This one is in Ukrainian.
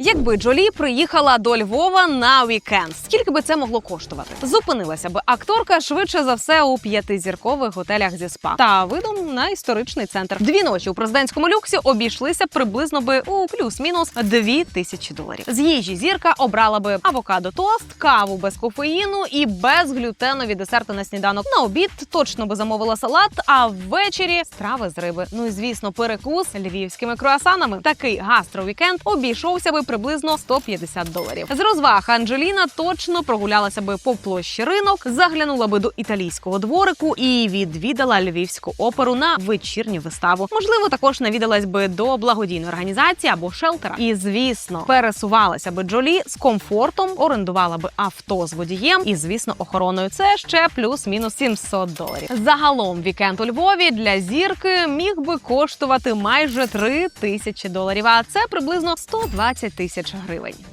Якби Джолі приїхала до Львова на вікенд, скільки би це могло коштувати? Зупинилася би акторка швидше за все у п'ятизіркових готелях зі спа та видом на історичний центр. Дві ночі у президентському люксі обійшлися приблизно би у плюс-мінус дві тисячі доларів. З їжі зірка обрала би авокадо тост, каву без кофеїну і безглютенові десерти на сніданок. На обід точно би замовила салат, а ввечері страви з риби. Ну і звісно, перекус львівськими круасанами. Такий гастровікенд обійшовся би приблизно 150 доларів. З розваг Анджеліна точно прогулялася би по площі ринок, заглянула би до італійського дворику і відвідала львівську оперу на вечірню виставу. Можливо, також навідалась би до благодійної організації або шелтера. І звісно, пересувалася би Джолі з комфортом, орендувала би авто з водієм і, звісно, охороною. Це ще плюс-мінус 700 доларів. Загалом вікенд у Львові для зірки міг би коштувати майже 3 тисячі доларів. А це приблизно 120 тисяч гривень.